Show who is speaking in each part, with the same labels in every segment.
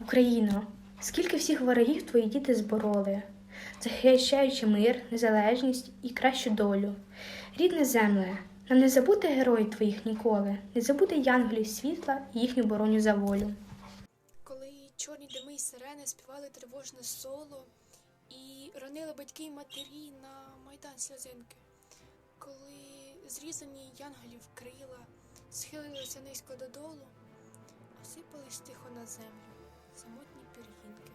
Speaker 1: Україно, скільки всіх ворогів твої діти збороли, захищаючи мир, незалежність і кращу долю. Рідне земле, нам не забути героїв твоїх ніколи, не забути янголів світла і їхню бороню за волю.
Speaker 2: Коли чорні дими й сирени співали тривожне соло і ронили батьки й матері на майдан сльозинки, коли зрізані янголів крила схилилися низько додолу, осипались тихо на землю самотні пір'їнки.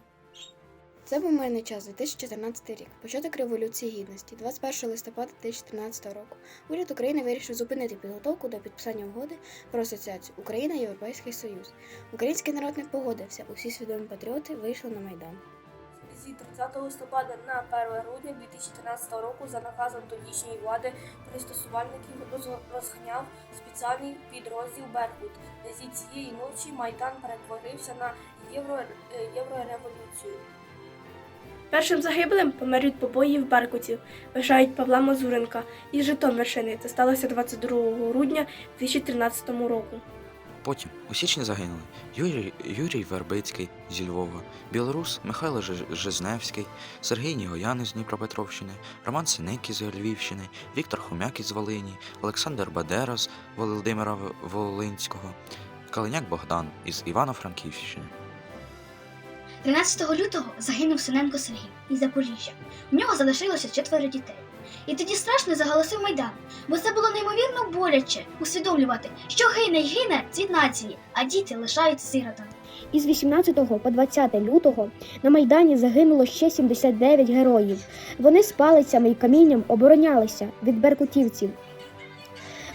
Speaker 3: Це був мирний час 2014 рік, початок Революції Гідності, 21 листопада 2014 року. Уряд України вирішив зупинити підготовку до підписання угоди про асоціацію Україна Європейський Союз. Український народ не погодився. Усі свідомі патріоти вийшли на майдан.
Speaker 4: Зі 30 листопада на 1 грудня 2013 року за наказом тодішньої влади пристосувальників роз- розганяв спеціальний підрозділ Беркут. Зі цієї ночі Майдан перетворився на євро, е, єврореволюцію.
Speaker 5: Першим загиблим помер від побоїв Беркутів, вважають Павла Мазуренка із Житомирщини. Це сталося 22 грудня 2013 року.
Speaker 6: Потім у січні загинули Юрій, Юрій Вербицький зі Львова, білорус Михайло Жи- Жизневський, Сергій Нігоян із Дніпропетровщини, Роман Синик із Львівщини, Віктор Хомяк із Волині, Олександр Бадера з Володимира Волинського, Калиняк Богдан із Івано-Франківщини.
Speaker 7: 13 лютого загинув Синенко Сергій із Запоріжжя. У нього залишилося четверо дітей. І тоді страшно заголосив Майдан, бо це було неймовірно боляче усвідомлювати, що гине й гине цвіт нації, а діти лишаються сиротами.
Speaker 8: Із 18 по 20 лютого на Майдані загинуло ще 79 героїв. Вони з палицями і камінням оборонялися від беркутівців.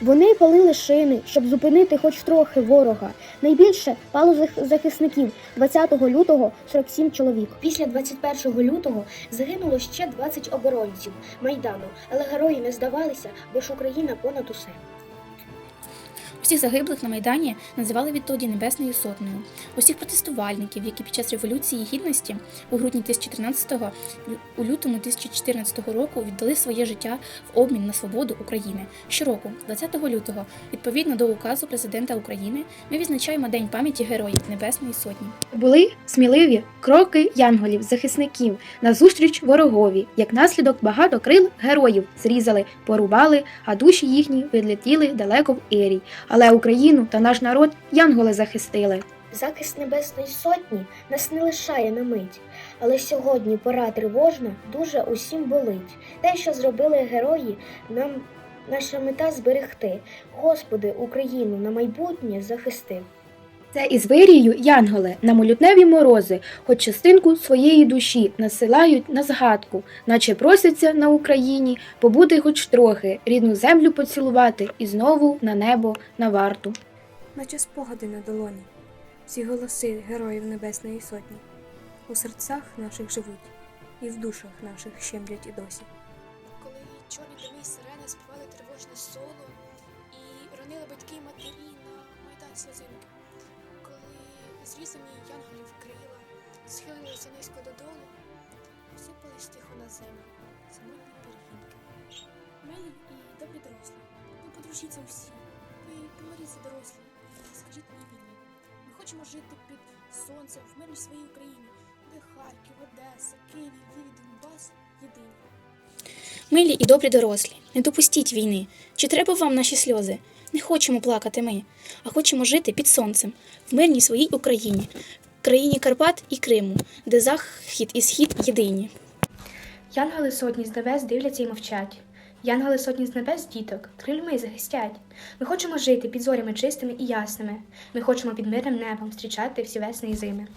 Speaker 8: Вони палили шини, щоб зупинити хоч трохи ворога. Найбільше пало захисників 20 лютого 47 чоловік. Після 21 лютого загинуло ще 20 оборонців Майдану, але герої не здавалися, бо ж Україна понад усе.
Speaker 9: Усіх загиблих на Майдані називали відтоді Небесною Сотнею. Усіх протестувальників, які під час Революції Гідності у грудні 2013-го, у лютому 2014 року віддали своє життя в обмін на свободу України. Щороку, 20 лютого, відповідно до указу президента України, ми відзначаємо День пам'яті героїв Небесної Сотні.
Speaker 10: Були сміливі кроки янголів, захисників назустріч ворогові. Як наслідок багато крил героїв зрізали, порубали, а душі їхні відлетіли далеко в Ірій. Але Україну та наш народ янголи захистили.
Speaker 8: Захист Небесної Сотні нас не лишає на мить, але сьогодні пора тривожна дуже усім болить. Те, що зробили герої, нам наша мета зберегти. Господи, Україну на майбутнє захисти.
Speaker 10: Це із вирію янголи на молютневі морози, хоч частинку своєї душі насилають на згадку, наче просяться на Україні побути хоч трохи, рідну землю поцілувати і знову на небо на варту.
Speaker 2: Наче спогади на долоні, всі голоси героїв Небесної Сотні у серцях наших живуть і в душах наших щемлять і досі. Коли чорні й сирени співали тривожне соло і ронили батьки матері на майдан сльозинки, коли зрізані янголів крила схилилися низько додолу, осипались тихо на землю самотні пір'їнки. Милі і добрі дорослі, ви подружіться усі, ви помиріться дорослі, скажіть мені вільні. Ми хочемо жити під сонцем в мирній своїй Україні, де Харків, Одеса, Київ, Львів, Донбас єдині.
Speaker 9: Милі і добрі дорослі, не допустіть війни. Чи треба вам наші сльози? Не хочемо плакати ми, а хочемо жити під сонцем, в мирній своїй Україні, в країні Карпат і Криму, де захід і схід єдині.
Speaker 1: Янголи сотні з небес дивляться і мовчать. Янголи сотні з небес діток, крильми захистять. Ми хочемо жити під зорями чистими і ясними. Ми хочемо під мирним небом зустрічати всі весни і зими.